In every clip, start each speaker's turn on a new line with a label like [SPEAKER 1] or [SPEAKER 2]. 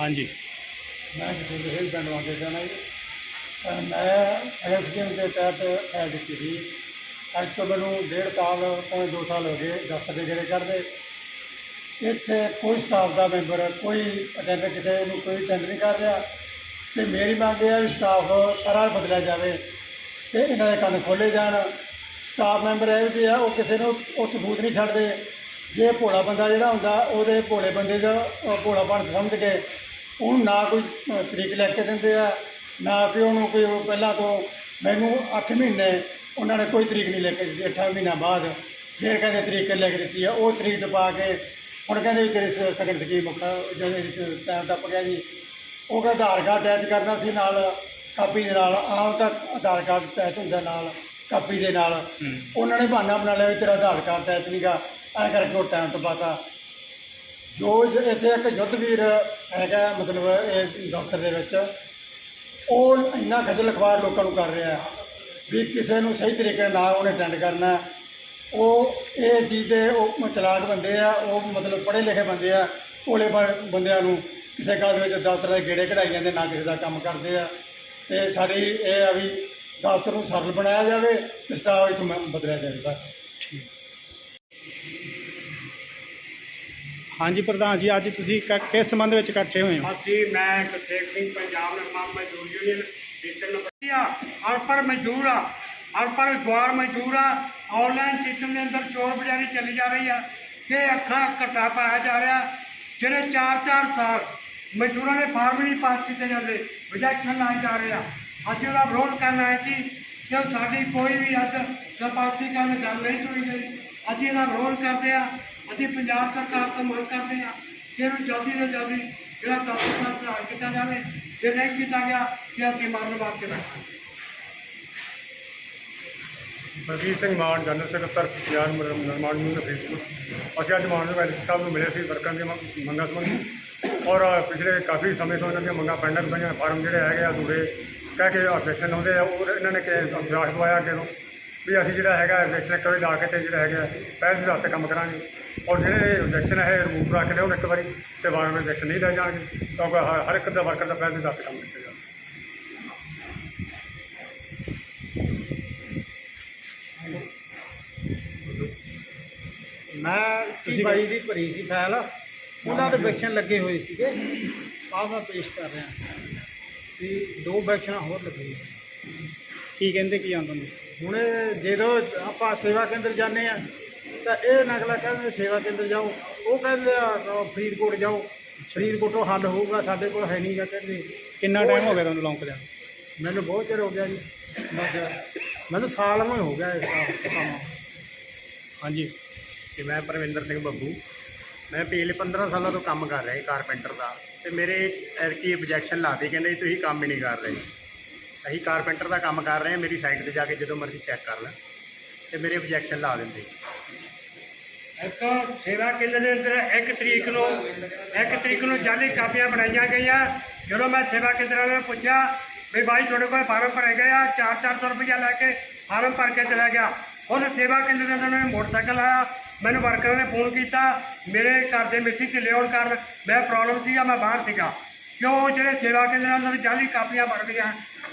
[SPEAKER 1] ਹਾਂਜੀ।
[SPEAKER 2] ਮੈਂ ਕਿਸੇ ਦੇ ਪਿੰਡ ਵਾਂਗੇ ਜਾਣਾ ਜੀ। ਤਾਂ ਮੈਂ ਇਸ ਸਕੀਮ ਦੇ ਤਹਿਤ ਐਡ ਦਿੱਤੀ ਸੀ ਅੱਜ ਤੋਂ ਮੈਨੂੰ ਡੇਢ ਸਾਲ ਪੌਣੇ ਦੋ ਸਾਲ ਹੋ ਗਏ ਦਫ਼ਤਰ ਦੇ ਗੇੜੇ ਕਰਦੇ ਇੱਥੇ ਕੋਈ ਸਟਾਫ ਦਾ ਮੈਂਬਰ ਕੋਈ ਅਟੈਂਡਰ ਕਿਸੇ ਨੂੰ ਕੋਈ ਅਟੈਂਡ ਨਹੀਂ ਕਰ ਰਿਹਾ। ਤੇ ਮੇਰੀ ਮੰਗ ਇਹ ਹੈ ਵੀ ਸਟਾਫ ਸਾਰਾ ਬਦਲਿਆ ਜਾਵੇ ਤੇ ਇਹਨਾਂ ਦੇ ਕੰਨ ਖੋਲੇ ਜਾਣ। ਸਟਾਫ ਮੈਂਬਰ ਇਹ ਜਿਹੇ ਆ ਉਹ ਕਿਸੇ ਨੂੰ ਉਹ ਸਬੂਤ ਨਹੀਂ ਛੱਡਦੇ। ਜੇ ਭੋਲਾ ਬੰਦਾ ਜਿਹੜਾ ਹੁੰਦਾ ਉਹਦੇ ਭੋਲੇ ਬੰਦੇ ਦਾ ਅ, ਭੋਲਾਪਣ ਸਮਝ ਕੇ ਉਹਨੂੰ ਨਾ ਕੋਈ ਤਰੀਕ ਲੈ ਕੇ ਦਿੰਦੇ ਆ ਨਾ ਕਿ ਉਹਨੂੰ ਕੋਈ ਉਹ ਪਹਿਲਾਂ ਤੋਂ ਮੈਨੂੰ 8 ਮਹੀਨੇ ਉਹਨਾਂ ਨੇ ਕੋਈ ਤਰੀਕ ਨਹੀਂ ਲੈ ਕੇ ਦਿੱਤੀ 8 ਮਹੀਨਾ ਬਾਅਦ ਫਿਰ ਕਹਿੰਦੇ ਤਰੀਕ ਲੈ ਕੇ ਦਿੱਤੀ ਆ ਉਹ ਤਰੀਕ ਦਬਾ ਕੇ ਹੁਣ ਕਹਿੰਦੇ ਵੀ ਤੇਰੀ ਸ- ਸਗਨ ਸਕੀਮ ਜਦੋਂ ਟਾਈਮ ਟੱਪ ਗਿਆ ਜੀ। ਉਹ ਕਹਿੰਦਾ ਆਧਾਰ ਕਾਰਡ ਅਟੈਚ ਕਰਨਾ ਸੀ ਨਾਲ ਕਾਪੀ ਦੇ ਨਾਲ ਆਮ ਤਾਂ ਆਧਾਰ ਕਾਰਡ ਅਟੈਚ ਹੁੰਦਾ ਨਾਲ ਕਾਪੀ ਦੇ ਨਾਲ। ਉਹਨਾਂ ਨੇ ਬਹਾਨਾ ਬਣਾ ਲਿਆ ਵੀ ਤੇਰਾ ਆਧਾਰ ਕਾਰਡ ਅਟੈਚ ਨਹੀਂਗਾ ਐਂ ਕਰਕੇ ਉਹ ਟਾਈਮ ਟਪਾਤਾ। ਜੋ ਇੱਥੇ ਇੱਕ ਯੁੱਧਵੀਰ ਹੈਗਾ, ਮਤਲਬ ਇਹ ਦਫ਼ਤਰ ਦੇ ਵਿੱਚ, ਉਹ ਇੰਨਾ ਖੱਜਲ ਖਵਾਰ ਲੋਕਾਂ ਨੂੰ ਕਰ ਰਿਹਾ ਵੀ ਕਿਸੇ ਨੂੰ ਸਹੀ ਤਰੀਕੇ ਨਾਲ ਉਹਨੇ ਅਟੈਂਡ ਕਰਨਾ। ਉਹ ਇਹ ਚੀਜ਼ ਦੇ ਉਹ ਚਲਾਕ ਬੰਦੇ ਆ, ਉਹ ਮਤਲਬ ਪੜ੍ਹੇ ਲਿਖੇ ਬੰਦੇ ਆ, ਭੋਲੇ ਬ- ਬੰਦਿਆਂ ਨੂੰ ਕਿਸੇ ਗੱਲ ਵਿੱਚ ਦਫ਼ਤਰ ਦੇ ਗੇੜੇ ਕਢਾਈ ਜਾਂਦੇ, ਨਾ ਕਿਸੇ ਦਾ ਕੰਮ ਕਰਦੇ ਆ। ਤੇ ਸਾਡੀ ਇਹ ਆ ਵੀ ਦਫ਼ਤਰ ਨੂੰ ਸਰਲ ਬਣਾਇਆ ਜਾਵੇ ਤੇ ਸਟਾਫ ਇੱਥੋਂ ਮ- ਬਦਲਿਆ ਜਾਵੇ, ਬਸ।
[SPEAKER 1] ਹਾਂਜੀ ਪ੍ਰਧਾਨ ਜੀ, ਅੱਜ ਤੁਸੀਂ ਕ- ਕਿਸ ਸੰਬੰਧ ਵਿੱਚ ਇਕੱਠੇ ਹੋਏ ਹੋ?
[SPEAKER 3] ਅਸੀਂ, ਮੈਂ ਗੁਰਸੇਵ ਸਿੰਘ ਪੰਜਾਬ ਨਿਰਮਾਣ ਮਜ਼ਦੂਰ ਯੂਨੀਅਨ ਟੀਚਰ ਨੰਬਰ ਆ। ਅਨਪੜ੍ਹ ਮਜ਼ਦੂਰ ਆ। ਅਨਪੜ੍ਹ ਗਵਾਰ ਮਜ਼ਦੂਰ ਆ। ਆਨਲਾਈਨ ਸਿਸਟਮ ਦੇ ਅੰਦਰ ਚੋਰ ਬਜ਼ਾਰੀ ਚੱਲੀ ਜਾ ਰਹੀ ਆ। ਕਿ ਅੱਖਾਂ ਘਟਾ ਪਾਇਆ ਜਾ ਰਿਹਾ। ਜਿਹੜੇ 4-4 ਸਾਲ ਮਜ਼ਦੂਰਾਂ ਦੇ ਫਾਰਮ ਨਹੀਂ ਪਾਸ ਕੀਤੇ ਜਾਂਦੇ ਰਿਜੈਕਸ਼ਨ ਲਾਏ ਜਾ ਰਹੇ ਆ। ਅਸੀਂ ਉਹਦਾ ਵਿਰੋਧ ਕਰਨ ਆਏ ਸੀ ਕਿ ਉਹ ਸਾਡੀ ਕੋਈ ਵੀ ਅੱਜ ਸਪਸ਼ਟੀਕਰਨ ਗੱਲ ਨਹੀਂ ਸੁਣੀ ਗਈ। ਅਸੀਂ ਇਹਦਾ ਵਿਰੋਧ ਕਰਦੇ ਆ। ਅਸੀਂ ਪੰਜਾਬ ਸਰਕਾਰ ਤੋਂ ਮੰਗ ਕਰਦੇ ਹਾਂ ਕਿ ਇਹਨੂੰ ਜਲਦੀ ਤੋਂ ਜਲਦੀ ਜਿਹੜਾ ਦਫ਼ਤਰ ਦਾ ਸੁਧਾਰ ਕੀਤਾ ਜਾਵੇ ਜੇ ਨਹੀਂ ਕੀਤਾ ਗਿਆ ਕਿ ਅਸੀਂ ਮਰਨ ਵਾਸਤੇ ਬੈਠਾਂਗੇ
[SPEAKER 4] ਬਲਜੀਤ ਸਿੰਘ ਮਾਨ, ਜਨਰਲ ਸਕੱਤਰ ਪੰਜਾਬ ਨਿਰਮਾਣ ਯੂਨੀਅਨ ਫਰੀਦਕੋਟ ਅਸੀਂ ਅੱਜ ਮਾਨਯੋਗ ਐਡੀਸੀ ਸਾਹਿਬ ਨੂੰ ਮਿਲੇ ਸੀ, ਵਰਕਰਾਂ ਦੀਆਂ ਮੰਗਾਂ ਸੰਬੰਧੀ। ਔਰ ਪਿਛਲੇ ਕਾਫੀ ਸਮੇਂ ਤੋਂ ਇਹਨਾਂ ਦੀਆਂ ਮੰਗਾਂ ਪੈਂਡਿੰਗ ਪਈਆਂ, ਫਾਰਮ ਜਿਹੜੇ ਹੈਗੇ ਆ ਦੂਰੇ ਕਹਿ ਕੇ ਆਬਜੈਕਸ਼ਨ ਆਉਂਦੇ ਆ ਔਰ ਇਹਨਾਂ ਨੇ ਕਿ ਅਭਿਆਸ ਦਵਾਇਆ ਕਿ ਵੀ ਅਸੀਂ ਜਿਹੜਾ ਹੈਗਾ ਆਬਜੈਕਸ਼ਨ ਇੱਕ ਲਾ ਕੇ ਤੇ ਜਿਹੜਾ ਹੈਗਾ, ਪਹਿਲ ਦੇ ਆਧਾਰ ਕੰਮ ਕਰਾਂਗੇ। ਔਰ ਜਿਹੜੇ ਆਬਜੈਕਸ਼ਨ ਹੈ ਰਿਮੂਵ ਕਰਾ ਕੇ ਲਿਆਉਣ ਇੱਕ ਵਾਰੀ ਤੇ ਵਾਰ ਵਾਰ ਆਬਜੈਕਸ਼ਨ ਨਹੀਂ ਲੈ ਜਾਣਗੇ। ਕਿਉਂਕਿ ਹਰ- ਹਰ ਇੱਕ ਦਾ ਵਰਕਰ ਦਾ ਪਹਿਲ ਦੇ ਕੰਮ ਕੀਤਾ ਜਾਵੇ
[SPEAKER 5] ਮੈਂ ਤੁਸੀਂ ਬਾਈ ਦੀ ਭਰੀ ਸੀ ਫਾਈਲ ਉਹਨਾਂ ਦੇ ਵੈਕਸ਼ਨ ਲੱਗੇ ਹੋਏ ਸੀਗੇ। ਆਹ ਮੈਂ ਪੇਸ਼ ਕਰ ਰਿਹਾ। ਵੀ ਦੋ ਵੈਕਸ਼ਨਾਂ ਹੋਰ ਲੱਗੀਆਂ
[SPEAKER 1] ਕੀ ਕਹਿੰਦੇ ਕੀ ਆਂਦੇ ਨੇ
[SPEAKER 5] ਹੁਣ ਜਦੋਂ ਆਪਾਂ ਸੇਵਾ ਕੇਂਦਰ ਜਾਂਦੇ ਆ ਤਾਂ ਇਹ ਨਗਲਾ ਕਹਿੰਦੇ ਸੇਵਾ ਕੇਂਦਰ ਜਾਓ। ਉਹ ਕਹਿੰਦੇ ਆ ਫਰੀਦਕੋਟ ਜਾਓ। ਫਰੀਦਕੋਟੋਂ ਹੱਲ ਹੋਊਗਾ ਸਾਡੇ ਕੋਲ ਹੈ ਨਹੀਂਗਾ ਕਹਿੰਦੇ।
[SPEAKER 1] ਕਿੰਨਾ ਟਾਈਮ ਹੋ ਗਿਆ ਤੁਹਾਨੂੰ ਲੌਂਕਦਿਆਂ
[SPEAKER 5] ਮੈਨੂੰ ਬਹੁਤ ਚਿਰ ਹੋ ਗਿਆ ਜੀ। ਬਸ। ਮੈਨੂੰ ਸਾਲ ਨੂੰ ਹੀ ਹੋ ਗਿਆ ਇਸ ਕੰਮ ਕੰਮ।
[SPEAKER 1] ਹਾਂਜੀ।
[SPEAKER 4] ਕਿ ਮੈਂ ਪਰਵਿੰਦਰ ਸਿੰਘ ਬੱਬੂ। ਮੈਂ ਪਿਛਲੇ 15 ਸਾਲਾਂ ਤੋਂ ਕੰਮ ਕਰ ਰਿਹਾ ਹਾਂ ਕਾਰਪੈਂਟਰ ਦਾ। ਤੇ ਮੇਰੇ ਐਰਕੀ ਆਬਜੈਕਸ਼ਨ ਲਾਤੇ ਕਹਿੰਦੇ ਜੀ ਤੁਸੀਂ ਕੰਮ ਹੀ ਨਹੀਂ ਕਰ ਰਹੇ। ਅਸੀਂ ਕਾਰਪੈਂਟਰ ਦਾ ਕੰਮ ਕਰ ਰਹੇ ਹਾਂ ਮੇਰੀ ਸਾਈਟ ਤੇ ਜਾ ਕੇ ਜਦੋਂ ਮਰਜ਼ੀ ਚੈੱਕ ਕਰ ਲੈ ਤੇ ਮੇਰੇ ਆਬਜੈਕਸ਼ਨ ਲਾ ਦਿੰਦੇ।
[SPEAKER 3] ਇੱਕ ਸੇਵਾ ਕੇਂਦਰ ਦੇ ਅੰਦਰ ਇੱਕ ਤਰੀਕ ਨੂੰ, ਇੱਕ ਤਰੀਕ ਨੂੰ ਜਾਲੀ ਕਾਪੀਆਂ ਬਣਾਈਆਂ ਗਈਆਂ। ਜਦੋਂ ਮੈਂ ਸੇਵਾ ਕੇਂਦਰ ਵਾਲਿਆਂ ਨੂੰ ਪੁੱਛਿਆ, ਵੀ ਭਾਈ ਤੁਹਾਡੇ ਕੋਲ ਫਾਰਮ ਭਰੇ ਗਏ ਆ 4-400 ਰੁਪਇਆ ਲੈ ਕੇ ਫਾਰਮ ਭਰ ਕੇ ਚਲਾ ਗਿਆ। ਉਹਨੇ ਸੇਵਾ ਕੇਂਦਰ ਦੇ ਅੰਦਰ ਨੇ ਮੋਟਰਸਾਈਕਲ ਆਇਆ, ਮੈਨੂੰ ਵਰਕਰਾਂ ਨੇ ਫੋਨ ਕੀਤਾ, ਮੇਰੇ ਘਰ ਦੇ ਮਿਸਤਰੀ ਢਿੱਲੇ ਹੋਣ ਕਾਰਨ ਮੈਂ ਪ੍ਰੋਬਲਮ ਸੀਗਾ, ਮੈਂ ਬਾਹਰ ਸੀਗਾ। ਕਿਉਂ? ਜਿਹੜੇ ਸੇਵਾ ਕੇਂਦਰ ਦੇ ਅੰਦਰ ਜਾਲੀ ਕਾਪੀਆਂ ਬਣਦੀਆਂ,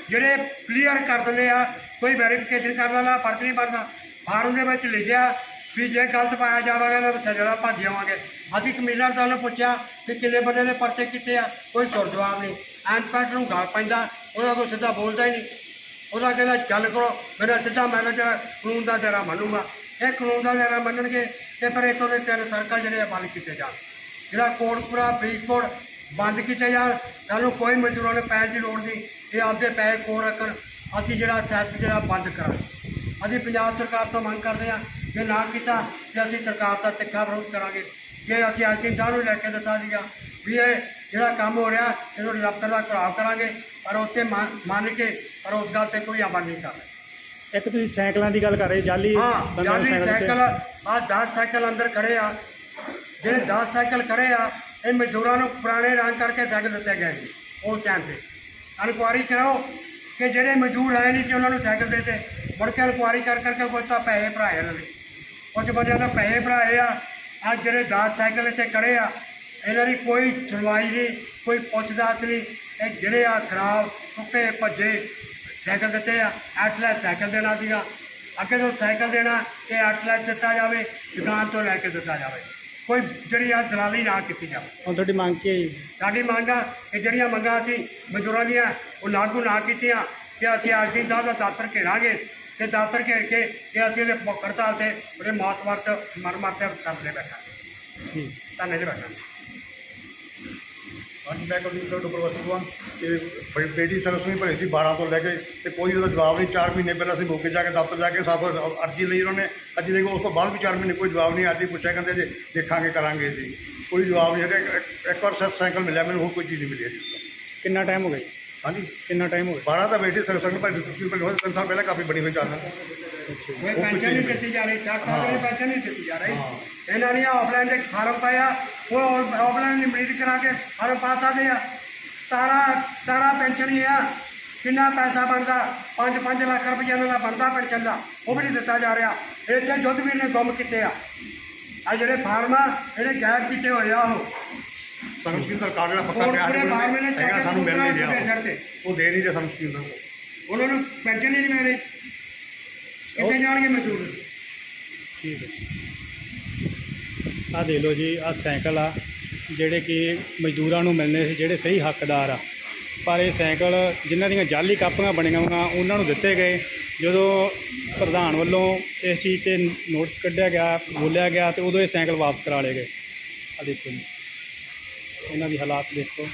[SPEAKER 3] ਜਿਹੜੇ ਕਲੀਅਰ ਕਰ ਦਿੰਦੇ ਆ, ਕੋਈ ਵੈਰੀਫਿਕੇਸ਼ਨ ਕਰਨ ਵਾਲਾ ਪਰਚ ਨਹੀਂ ਭਰਦਾ ਫਾਰਮ ਦੇ ਵਿੱਚ ਲਿਖਿਆ ਵੀ ਜੇ ਗਲਤ ਪਾਇਆ ਜਾਵੇਗਾ ਤਾਂ ਸਜ਼ਾ ਭੱਜ ਜਾਵਾਂਗੇ। ਅਸੀਂ ਕਮਿਸ਼ਨਰ ਸਾਹਿਬ ਨੂੰ ਪੁੱਛਿਆ ਕਿ ਕਿੰਨੇ ਬੰਦੇ ਨੇ ਪਰਚੇ ਕੀਤੇ ਆ, ਕੋਈ ਤੁਰ ਜਵਾਬ ਨਹੀਂ ਐਨਪੈਕਟ ਨੂੰ ਗਾਲ ਪੈਂਦਾ, ਉਹਦਾ ਕੋਈ ਸਿੱਧਾ ਬੋਲਦਾ ਹੀ ਨਹੀਂ। ਉਹਦਾ ਕਹਿੰਦਾ ਗੱਲ ਕਰੋ, ਮੇਰਾ ਸਿੱਧਾ ਮੈਨੇਜਰ ਕਾਨੂੰਨ ਦਾ ਦਾਇਰਾ ਮੰਨੂਗਾ। ਇਹ ਕਾਨੂੰਨ ਦਾ ਦਾਇਰਾ ਮੰਨਣਗੇ ਤੇ ਫਿਰ ਇੱਥੋਂ ਦੇ ਤਿੰਨ ਸਰਕਲ ਜਿਹੜੇ ਆ ਬੰਦ ਕੀਤੇ ਜਾਣ। ਜਿਹੜਾ ਕੋਟਪੁਰਾ, ਫਰੀਦਕੋਟ ਬੰਦ ਕੀਤੇ ਜਾਣ, ਸਾਨੂੰ ਕੋਈ ਮਜ਼ਦੂਰਾਂ ਨੂੰ ਪੈਣ ਦੀ ਲੋੜ ਨਹੀਂ। ਇਹ ਆਪਦੇ ਪੈਸੇ ਕੋਲ ਰੱਖਣ। ਅਸੀਂ ਜਿਹੜਾ ਸੈੱਟ ਜਿਹੜਾ ਬੰਦ ਕਰਾਂ ਅਸੀਂ ਪੰਜਾਬ ਸਰਕਾਰ ਤੋਂ ਮੰਗ ਕਰਦੇ ਹਾਂ ਜੇ ਨਾ ਕੀਤਾ ਤੇ ਅਸੀਂ ਸਰਕਾਰ ਦਾ ਤਿੱਖਾ ਵਿਰੋਧ ਕਰਾਂਗੇ। ਜੇ ਅਸੀਂ ਅੱਜ ਦਿਨ ਨੂੰ ਲੈ ਕੇ ਦਿੱਤਾ ਸੀਗਾ ਵੀ ਇਹ ਜਿਹੜਾ ਕੰਮ ਹੋ ਰਿਹਾ ਇਹ ਤੁਹਾਡੇ ਦਫ਼ਤਰ ਦਾ ਘਰਾਵ ਕਰਾਂਗੇ ਪਰ ਉੱਤੇ ਮੰਨ ਕੇ ਪਰ ਉਸ ਗੱਲ ਤੇ ਕੋਈ ਅਮਲ ਨਹੀਂ ਕਰ ਰਹੇ।
[SPEAKER 1] ਇੱਕ ਤੁਸੀਂ ਸਾਈਕਲਾਂ ਦੀ ਗੱਲ ਕਰ ਰਹੇ ਜਾਲੀ
[SPEAKER 3] ਹਾਂ ਜਾਲੀ ਸਾਈਕਲ ਆ 10 ਸਾਈਕਲ ਅੰਦਰ ਖੜੇ ਆ। ਜਿਹੜੇ 10 ਸਾਈਕਲ ਖੜੇ ਆ ਇਹ ਮਜ਼ਦੂਰਾਂ ਨੂੰ ਪੁਰਾਣੇ ਰੰਗ ਕਰਕੇ ਸਾਈਕਲ ਦਿੱਤੇ ਗਏ ਸੀ ਉਹ ਟਾਈਮ ਤੇ। ਇਨਕੁਆਰੀ ਕਰਾਓ ਕਿ ਜਿਹੜੇ ਮਜ਼ਦੂਰ ਆਏ ਨਹੀਂ ਸੀ ਉਹਨਾਂ ਨੂੰ ਸਾਈਕਲ ਦੇ ਤੇ ਮੁੜ ਕੇ ਇਨਕੁਆਰੀ ਕਰ ਕਰਕੇ ਕੋਈ ਤਾਂ ਪੈਸੇ ਭਰਾਏ ਇਹਨਾਂ ਨੇ ਕੁਝ ਬੰਦਿਆਂ ਦਾ ਪੈਸੇ ਭਰਾਏ ਆ। ਅੱਜ ਜਿਹੜੇ 10 ਸਾਈਕਲ ਇੱਥੇ ਖੜੇ ਆ ਇਹਨਾਂ ਦੀ ਕੋਈ ਸੁਣਵਾਈ ਨਹੀਂ ਕੋਈ ਪੁੱਛਦਾਛ ਨਹੀਂ। ਇਹ ਜਿਹੜੇ ਆ ਖਰਾਬ ਟੁੱਟੇ ਭੱਜੇ ਸਾਈਕਲ ਦਿੱਤੇ ਆ ਐਟਲੈਟ ਸਾਈਕਲ ਦੇਣਾ ਸੀਗਾ। ਅੱਗੇ ਤੋਂ ਸਾਈਕਲ ਦੇਣਾ ਇਹ ਐਟਲੈਟ ਦਿੱਤਾ ਜਾਵੇ ਦੁਕਾਨ ਤੋਂ ਲੈ ਕੇ ਦਿੱਤਾ ਜਾਵੇ। ਕੋਈ ਜਿਹੜੀ ਆ ਦਲਾਲੀ ਨਾ ਕੀਤੀ ਜਾਵੇ।
[SPEAKER 1] ਹੁਣ ਤੁਹਾਡੀ ਮੰਗ ਕੀ ਹੈ ਜੀ?
[SPEAKER 3] ਸਾਡੀ ਮੰਗ ਆ ਕਿ ਜਿਹੜੀਆਂ ਮੰਗਾਂ ਅਸੀਂ ਮਜ਼ਦੂਰਾਂ ਦੀਆਂ ਉਹ ਲਾਗੂ ਨਾ ਕੀਤੀਆਂ ਕਿ ਅਸੀਂ ਆਰਸੀ ਸਾਹਿਬ ਦਾ ਦਫ਼ਤਰ ਘੇਰਾਂਗੇ। ਤੇ ਦਫ਼ਤਰ ਘੇਰ ਕੇ ਕਿ ਅਸੀਂ ਇਹਦੇ ਭੁੱਖ ਹੜਤਾਲ ਤੇ ਉਹਦੇ ਮੌਤ ਵਰਤ ਮਰ ਮਰ ਤੇ ਕਰਦੇ ਬੈਠਾਂਗੇ
[SPEAKER 1] ਠੀਕ
[SPEAKER 3] ਧਰਨੇ 'ਚ ਬੈਠਾਂਗੇ
[SPEAKER 4] ਅੱਜ ਮੈਂ ਕੁਲਦੀਪ ਸਿੰਘ ਡੋਗਰ ਵਸੂਆ ਤੇ ਬੜੀ ਬੇਟੀ ਸਰਸਵੀ ਭਰੀ ਸੀ 12 ਤੋਂ ਲੈ ਕੇ ਤੇ ਕੋਈ ਉਹਦਾ ਜਵਾਬ ਨਹੀਂ 4 ਮਹੀਨੇ ਪਹਿਲਾਂ ਅਸੀਂ ਮੌਕੇ ਜਾ ਕੇ ਦਫ਼ਤਰ ਜਾ ਕੇ ਸਭ ਅਰਜੀ ਲਈ ਉਹਨਾਂ ਨੇ ਅੱਜ ਦੇਖੋ ਉਸ ਤੋਂ ਬਾਅਦ ਵੀ 4 ਮਹੀਨੇ ਕੋਈ ਜਵਾਬ ਨਹੀਂ ਅੱਜ ਹੀ ਪੁੱਛਿਆ ਕਹਿੰਦੇ ਜੇ ਦੇਖਾਂਗੇ ਕਰਾਂਗੇ ਜੀ ਕੋਈ ਜਵਾਬ ਨਹੀਂ ਹੈਗਾ ਇੱਕ- ਇੱਕ ਵਾਰ ਸਿਰਫ ਸਾਈਕਲ ਮਿਲਿਆ ਮੈਨੂੰ ਹਾਂਜੀ
[SPEAKER 1] ਕਿੰਨਾ ਟਾਈਮ ਹੋ ਗਿਆ?
[SPEAKER 4] 12 ਤਾਂ ਬੇਟੀ ਸਰਸਵੀ ਭਰੀ ਸੀ ਪਹਿਲਾਂ ਹੋਏ ਤਿੰਨ ਸਾਲ ਪਹਿਲਾਂ ਕਾਫੀ ਬੜੀ ਹੋਈ ਚੱਲ
[SPEAKER 3] ਕੋਈ ਪੈਨਸ਼ਨ ਨਹੀਂ ਦਿੱਤੀ ਜਾ ਰਹੀ ਚਾਰ ਸਾਲ ਦੀ ਪੈਨਸ਼ਨ ਨਹੀਂ ਦਿੱਤੀ ਜਾ ਰਹੀ। ਇਹਨਾਂ ਨੇ ਆਫਲਾਈਨ ਦੇ ਫਾਰਮ ਪਾਇਆ ਉਹ ਆਫਲਾਈਨ ਦੀ ਮੀਟ ਕਰਾ ਕੇ ਫਾਰਮ ਪਾ ਸਕਦੇ ਆ। ਸਾਰਾ ਸਾਰਾ ਪੈਨਸ਼ਨ ਹੀ ਆ। ਕਿੰਨਾ ਪੈਸਾ ਬਣਦਾ? 5-5 ਲੱਖ ਰੁਪਏ ਇਹਨਾਂ ਦਾ ਬਣਦਾ ਪੈਨਸ਼ਨ ਦਾ। ਉਹ ਵੀ ਨਹੀਂ ਦਿੱਤਾ ਜਾ ਰਿਹਾ। ਇੱਥੇ ਜੁੱਧਵੀਰ ਨੇ ਗੁੰਮ ਕੀਤੇ ਆ। ਆ ਜਿਹੜੇ ਫਾਰਮ ਆ ਇਹਨੇ ਗਾਇਬ ਕੀਤੇ ਹੋਏ ਆ ਉਹ।
[SPEAKER 4] ਸਰਕਾਰ ਨੇ ਪੱਕਾ
[SPEAKER 3] ਹੋਰ
[SPEAKER 4] ਕਿਹਾ
[SPEAKER 3] ਪੂਰੇ ਫਾਰਮ ਨੇ ਚੱਕ
[SPEAKER 4] ਹੈਗਾ,
[SPEAKER 3] ਕੇ
[SPEAKER 4] ਸਾਨੂੰ ਮਿਲ ਨਹੀਂ
[SPEAKER 3] ਪੁੱਟੇ
[SPEAKER 4] ਰਿਹਾ।
[SPEAKER 3] ਛੱਡਤੇ
[SPEAKER 4] ਉਹ ਦੇ ਨਹੀਂ ਰਿਹਾ ਸਾਨੂੰ ਸਕੀਮ ਦਾ।
[SPEAKER 3] ਉਹਨਾਂ ਨੂੰ ਪੈਨਸ਼ਨ ਹੀ ਨਹੀਂ ਮਿਲ ਰਹੀ। ਕਿੱਥੇ ਜਾਣਗੇ ਮਜ਼ਦੂਰ?
[SPEAKER 1] ਠੀਕ ਹੈ। ਆ ਦੇ ਲਓ ਜੀ ਆ ਸਾਈਕਲ ਆ ਜਿਹੜੇ ਕਿ ਮਜ਼ਦੂਰਾਂ ਨੂੰ ਮਿਲਨੇ ਸੀ ਜਿਹੜੇ ਸਹੀ ਹੱਕਦਾਰ ਆ। ਪਰ ਇਹ ਸਾਈਕਲ ਜਿਨ੍ਹਾਂ ਦੀਆਂ ਜਾਲੀ ਕਾਪੀਆਂ ਬਣੀਆਂ ਹੋਈਆਂ ਉਹਨਾਂ ਨੂੰ ਦਿੱਤੇ ਗਏ। ਜਦੋਂ ਪ੍ਰਧਾਨ ਵੱਲੋਂ ਇਸ ਚੀਜ਼ ਤੇ ਨੋਟਿਸ ਕੱਢਿਆ ਗਿਆ ਬੋਲਿਆ ਗਿਆ ਤੇ ਉਦੋਂ ਇਹ ਸਾਈਕਲ ਵਾਪਸ ਕਰਾ ਲਏ ਗਏ। ਆ ਦੇਖੋ ਜੀ। ਇਹਨਾਂ ਦੀ ਹਾਲਾਤ ਦੇਖੋ।